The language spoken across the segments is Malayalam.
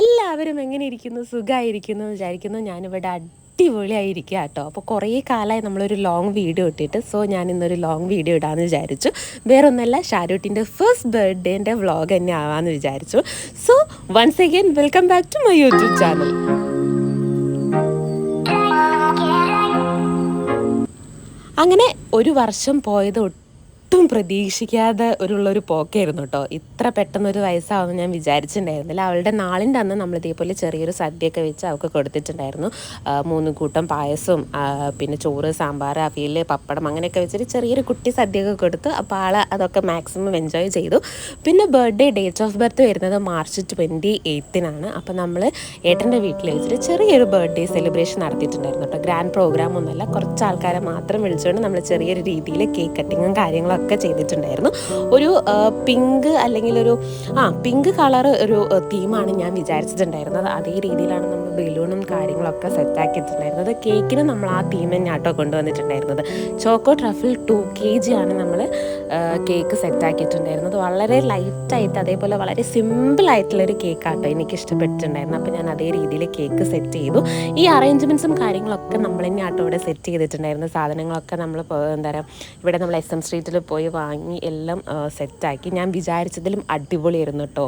എല്ലാവരും എങ്ങനെ ഇരിക്കുന്നു സുഖമായിരിക്കുന്നു വിചാരിക്കുന്നു. ഞാനിവിടെ അടിപൊളിയായിരിക്കുക കേട്ടോ അപ്പോൾ കുറേ കാലമായി നമ്മളൊരു ലോങ് വീഡിയോ ഇട്ടിട്ട് സോ ഞാൻ ഇന്നൊരു ലോങ് വീഡിയോ ഇടാമെന്ന് വിചാരിച്ചു. വേറൊന്നല്ല ഷാരൂട്ടിന്റെ ഫസ്റ്റ് ബർത്ത്ഡേന്റെ വ്ളോഗ് തന്നെ ആവാമെന്ന് വിചാരിച്ചു. So once again welcome back to my YouTube channel അങ്ങനെ ഒരു വർഷം പോയത് ഒട്ടും പ്രതീക്ഷിക്കാതെ ഒരുള്ളൊരു പോക്കായിരുന്നു കേട്ടോ ഇത്ര പെട്ടെന്നൊരു വയസ്സാവുമെന്ന് ഞാൻ വിചാരിച്ചിട്ടുണ്ടായിരുന്നില്ല. അവളുടെ നാളിന്റെ അന്ന് നമ്മൾ ഇതേപോലെ ചെറിയൊരു സദ്യയൊക്കെ വെച്ച് അവൾക്ക് കൊടുത്തിട്ടുണ്ടായിരുന്നു. മൂന്ന് കൂട്ടം പായസവും പിന്നെ ചോറ് സാമ്പാർ അവിയൽ പപ്പടം അങ്ങനെയൊക്കെ വെച്ചിട്ട് ചെറിയൊരു കുട്ടി സദ്യയൊക്കെ കൊടുത്തു അപ്പോൾ ആൾ അതൊക്കെ മാക്സിമം എൻജോയ് ചെയ്തു. പിന്നെ ബർത്ത്ഡേ ഡേറ്റ് ഓഫ് ബർത്ത് വരുന്നത് മാർച്ച് ട്വന്റി എയ്ത്തിനാണ് അപ്പോൾ നമ്മൾ ഏട്ടന്റെ വീട്ടിൽ വെച്ചിട്ട് ചെറിയൊരു ബർത്ത്ഡേ സെലിബ്രേഷൻ നടത്തിയിട്ടുണ്ടായിരുന്നു കേട്ടോ ഗ്രാൻഡ് പ്രോഗ്രാം ഒന്നുമല്ല. കുറച്ച് ആൾക്കാരെ മാത്രം വിളിച്ചുകൊണ്ട് നമ്മൾ ചെറിയൊരു രീതിയിൽ കേക്ക് കട്ടിങ്ങും കാര്യങ്ങളും ഒക്കെ ചെയ്തിട്ടുണ്ടായിരുന്നു. ഒരു പിങ്ക് അല്ലെങ്കിൽ ഒരു ആ പിങ്ക് കളർ ഒരു തീമാണ് ഞാൻ വിചാരിച്ചിട്ടുണ്ടായിരുന്നത്. അതേ രീതിയിലാണ് നമ്മൾ ബലൂണും കാര്യങ്ങളൊക്കെ സെറ്റാക്കിയിട്ടുണ്ടായിരുന്നത് കേക്കിന് നമ്മൾ ആ തീം തന്നെയാട്ടോ കൊണ്ടുവന്നിട്ടുണ്ടായിരുന്നത്. Choco truffle two K G ആണ് നമ്മൾ കേക്ക് സെറ്റാക്കിയിട്ടുണ്ടായിരുന്നത് വളരെ ലൈറ്റായിട്ട് അതേപോലെ വളരെ സിമ്പിളായിട്ടുള്ളൊരു കേക്കാട്ടോ എനിക്ക് ഇഷ്ടപ്പെട്ടിട്ടുണ്ടായിരുന്നു അപ്പോൾ ഞാൻ അതേ രീതിയിൽ കേക്ക് സെറ്റ് ചെയ്തു. ഈ അറേഞ്ച്മെന്റ്സും കാര്യങ്ങളൊക്കെ നമ്മൾ തന്നെ ആട്ടോ ഇവിടെ സെറ്റ് ചെയ്തിട്ടുണ്ടായിരുന്നു സാധനങ്ങളൊക്കെ നമ്മൾ എന്താ പറയുക ഇവിടെ നമ്മൾ എസ് എം സ്ട്രീറ്റിൽ പോയി വാങ്ങി എല്ലാം സെറ്റാക്കി. ഞാൻ വിചാരിച്ചതിലും അടിപൊളിയായിരുന്നു കേട്ടോ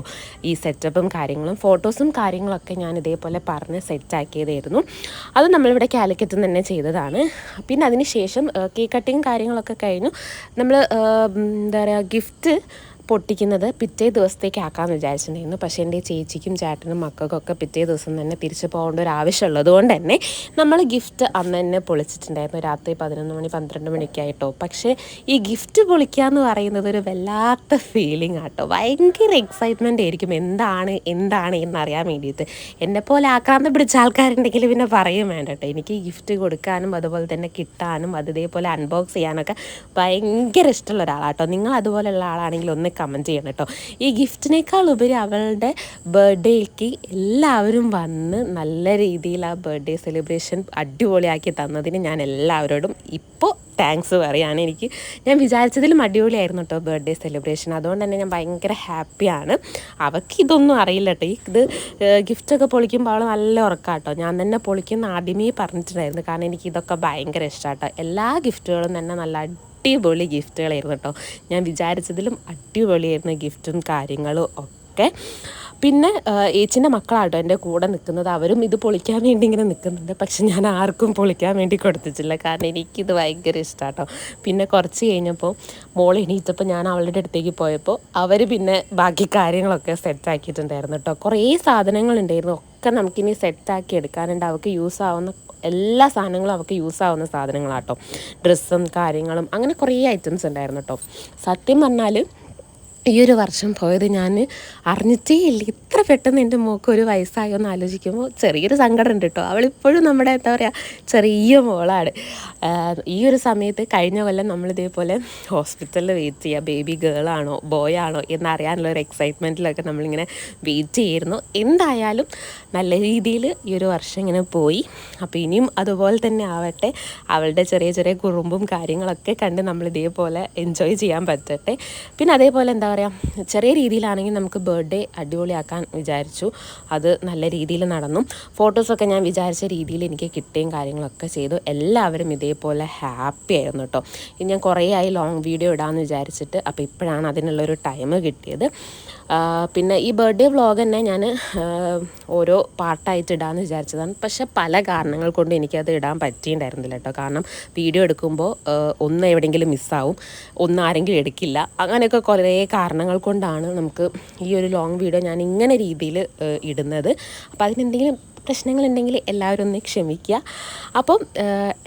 ഈ സെറ്റപ്പും കാര്യങ്ങളും. ഫോട്ടോസും കാര്യങ്ങളൊക്കെ ഞാൻ ഇതേപോലെ പറഞ്ഞ് സെറ്റാക്കിയതായിരുന്നു. അത് നമ്മളിവിടെ കാലിക്കറ്റ് തന്നെ ചെയ്തതാണ്. പിന്നെ അതിന് ശേഷം കേക്ക് കട്ടിങ് കാര്യങ്ങളൊക്കെ കഴിഞ്ഞു. നമ്മൾ എന്താ പറയുക ഗിഫ്റ്റ് പൊട്ടിക്കുന്നത് പിറ്റേ ദിവസത്തേക്ക് ആക്കാമെന്ന് വിചാരിച്ചിട്ടുണ്ടായിരുന്നു. പക്ഷേ എന്റെ ചേച്ചിക്കും ചേട്ടനും മക്കൾക്കൊക്കെ പിറ്റേ ദിവസം തന്നെ തിരിച്ചു പോകേണ്ട ഒരു ആവശ്യമുള്ളത് കൊണ്ട് തന്നെ നമ്മൾ ഗിഫ്റ്റ് അന്ന് തന്നെ പൊളിച്ചിട്ടുണ്ടായിരുന്നു. രാത്രി പതിനൊന്ന് മണി പന്ത്രണ്ട് മണിക്കായിട്ടോ പക്ഷേ ഈ ഗിഫ്റ്റ് പൊളിക്കുക എന്ന് പറയുന്നത് ഒരു വല്ലാത്ത ഫീലിംഗ് ആട്ടോ. ഭയങ്കര എക്സൈറ്റ്മെന്റ് ആയിരിക്കും. എന്താണ് എന്താണ് എന്നറിയാൻ വേണ്ടിയിട്ട്. എന്നെ പോലെ ആക്രാന്തം പിടിച്ച ആൾക്കാരുണ്ടെങ്കിൽ പിന്നെ പറയും വേണ്ട കേട്ടോ എനിക്ക് ഗിഫ്റ്റ് കൊടുക്കാനും അതുപോലെ തന്നെ കിട്ടാനും അത് ഇതേപോലെ അൺബോക്സ് ചെയ്യാനൊക്കെ ഭയങ്കര ഇഷ്ടമുള്ള ഒരാളാട്ടോ. നിങ്ങൾ അതുപോലെയുള്ള ആളാണെങ്കിൽ ഒന്ന് കമന്റ് ചെയ്യണം കേട്ടോ. ഈ ഗിഫ്റ്റിനേക്കാൾ ഉപരി അവളുടെ ബർത്ത്ഡേക്ക് എല്ലാവരും വന്ന് നല്ല രീതിയിൽ ആ ബർത്ത്ഡേ സെലിബ്രേഷൻ അടിപൊളിയാക്കി തന്നതിന് ഞാൻ എല്ലാവരോടും ഇപ്പോൾ താങ്ക്സ് പറയാണ്. എനിക്ക് ഞാൻ വിചാരിച്ചതിലും അടിപൊളിയായിരുന്നു കേട്ടോ ബർത്ത്ഡേ സെലിബ്രേഷൻ അതുകൊണ്ട് തന്നെ ഞാൻ ഭയങ്കര ഹാപ്പിയാണ് അവൾക്ക് ഇതൊന്നും അറിയില്ല കേട്ടോ. ഈ ഇത് ഗിഫ്റ്റൊക്കെ പൊളിക്കുമ്പോൾ അവൾ നല്ല ഉറക്കാട്ടോ ഞാൻ തന്നെ പൊളിക്കുന്ന ആദ്യമേ പറഞ്ഞിട്ടുണ്ടായിരുന്നു. കാരണം എനിക്ക് ഇതൊക്കെ ഭയങ്കര കേട്ടോ. എല്ലാ ഗിഫ്റ്റുകളും തന്നെ നല്ല അടിപൊളി ഗിഫ്റ്റുകളായിരുന്നു കേട്ടോ. ഞാൻ വിചാരിച്ചതിലും അടിപൊളിയായിരുന്നു ഗിഫ്റ്റും കാര്യങ്ങളും ഒക്കെ. പിന്നെ ഏച്ചിന്റെ മക്കളാട്ടോ എന്റെ കൂടെ നിൽക്കുന്നത് അവരും ഇത് പൊളിക്കാൻ വേണ്ടി ഇങ്ങനെ നിൽക്കുന്നുണ്ട് പക്ഷെ ഞാൻ ആർക്കും പൊളിക്കാൻ വേണ്ടി കൊടുത്തിട്ടില്ല. കാരണം എനിക്കിത് ഭയങ്കര ഇഷ്ടമാട്ടോ പിന്നെ കുറച്ച് കഴിഞ്ഞപ്പോൾ മോൾ എണീറ്റപ്പോൾ ഞാൻ അവളുടെ അടുത്തേക്ക് പോയപ്പോൾ അവർ പിന്നെ ബാക്കി കാര്യങ്ങളൊക്കെ സെറ്റാക്കിയിട്ടുണ്ടായിരുന്നു കേട്ടോ. കുറേ സാധനങ്ങളുണ്ടായിരുന്നു. ഒക്കെ നമുക്കിനി സെറ്റാക്കി എടുക്കാനുണ്ട്. അവർക്ക് യൂസ് ആവുന്ന എല്ലാ സാധനങ്ങളും അവൾക്ക് യൂസ് ആവുന്ന സാധനങ്ങളാട്ടോ. ഡ്രസ്സും കാര്യങ്ങളും അങ്ങനെ കുറേ ഐറ്റംസ് ഉണ്ടായിരുന്നു കേട്ടോ. സത്യം പറഞ്ഞാൽ ഈ ഒരു വർഷം പോയത് ഞാൻ അറിഞ്ഞിട്ടേ ഇല്ല. ഇത്ര പെട്ടെന്ന് എന്റെ മോക്ക് ഒരു വയസ്സായോ എന്ന് ആലോചിക്കുമ്പോൾ ചെറിയൊരു സങ്കടം ഉണ്ട് കേട്ടോ. അവളിപ്പോഴും നമ്മുടെ എന്താ പറയുക ചെറിയ മോളാണ്. ഈ ഒരു സമയത്ത് കഴിഞ്ഞ കൊല്ലം നമ്മളിതേപോലെ ഹോസ്പിറ്റലിൽ വെയിറ്റ് ചെയ്യുക ബേബി ഗേളാണോ ബോയ് ആണോ എന്നറിയാനുള്ള ഒരു എക്സൈറ്റ്മെന്റിലൊക്കെ നമ്മളിങ്ങനെ വെയിറ്റ് ചെയ്യുന്നു. എന്തായാലും നല്ല രീതിയിൽ ഈ ഒരു വർഷം ഇങ്ങനെ പോയി. അപ്പോൾ ഇനിയും അതുപോലെ തന്നെ ആവട്ടെ. അവളുടെ ചെറിയ ചെറിയ കുറുമ്പും കാര്യങ്ങളൊക്കെ കണ്ട് നമ്മൾ ഇതേപോലെ എൻജോയ് ചെയ്യാൻ പറ്റട്ടെ. പിന്നെ അതേപോലെ എന്താ പറയുക ചെറിയ രീതിയിലാണെങ്കിൽ നമുക്ക് ബർത്ത്ഡേ അടിപൊളിയാക്കാൻ വിചാരിച്ചു. അത് നല്ല രീതിയിൽ നടന്നു. ഫോട്ടോസൊക്കെ ഞാൻ വിചാരിച്ച രീതിയിൽ എനിക്ക് കിട്ടുകയും കാര്യങ്ങളൊക്കെ ചെയ്തു. എല്ലാവരും ഇതേപോലെ ഹാപ്പി ആയിരുന്നു കേട്ടോ. ഞാൻ കുറേ ആയി ലോങ് വീഡിയോ ഇടാമെന്ന് വിചാരിച്ചിട്ട് അപ്പോൾ ഇപ്പോഴാണ് അതിനുള്ളൊരു ടൈം കിട്ടിയത്. പിന്നെ ഈ ബർത്ത്ഡേ വ്ളോഗ് തന്നെ ഞാൻ ഓരോ പാട്ടായിട്ട് ഇടാമെന്ന് വിചാരിച്ചതാണ്. പക്ഷെ പല കാരണങ്ങൾ കൊണ്ട് എനിക്കത് ഇടാൻ പറ്റിയിട്ടുണ്ടായിരുന്നില്ല കേട്ടോ. കാരണം വീഡിയോ എടുക്കുമ്പോൾ ഒന്ന് എവിടെയെങ്കിലും മിസ്സാവും ഒന്ന് ആരെങ്കിലും എടുക്കില്ല. അങ്ങനെയൊക്കെ കുറേ കാരണങ്ങൾ കൊണ്ടാണ് നമുക്ക് ഈ ഒരു ലോങ് വീഡിയോ ഞാൻ ഇങ്ങനെ രീതിയിൽ ഇടുന്നത്. അപ്പോൾ അതിനെന്തെങ്കിലും പ്രശ്നങ്ങളുണ്ടെങ്കിൽ എല്ലാവരും ഒന്ന് ക്ഷമിക്കുക. അപ്പം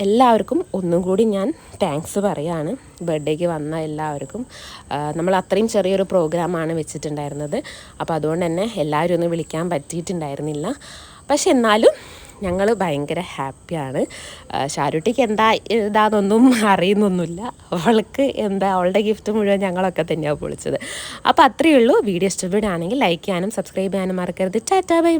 എല്ലാവർക്കും ഒന്നും കൂടി ഞാൻ താങ്ക്സ് പറയാണ്. ബർത്ത്ഡേക്ക് വന്ന എല്ലാവർക്കും. നമ്മൾ അത്രയും ചെറിയൊരു പ്രോഗ്രാമാണ് വെച്ചിട്ടുണ്ടായിരുന്നത്. അപ്പോൾ അതുകൊണ്ട് തന്നെ എല്ലാവരും ഒന്ന് വിളിക്കാൻ പറ്റിയിട്ടുണ്ടായിരുന്നില്ല. പക്ഷെ എന്നാലും ഞങ്ങൾ ഭയങ്കര ഹാപ്പിയാണ് ഷാരുട്ടിക്ക് എന്താ ഇതാണെന്നൊന്നും അറിയുന്നൊന്നുമില്ല. അവൾക്ക് എന്താ അവളുടെ ഗിഫ്റ്റ് മുഴുവൻ ഞങ്ങളൊക്കെ തന്നെയാണ് പൊളിച്ചത്. അപ്പോൾ അത്രയേ ഉള്ളൂ. വീഡിയോ ഇഷ്ടപ്പെടുകയാണെങ്കിൽ ലൈക്ക് ചെയ്യാനും സബ്സ്ക്രൈബ് ചെയ്യാനും മറക്കരുത്. Tata bye.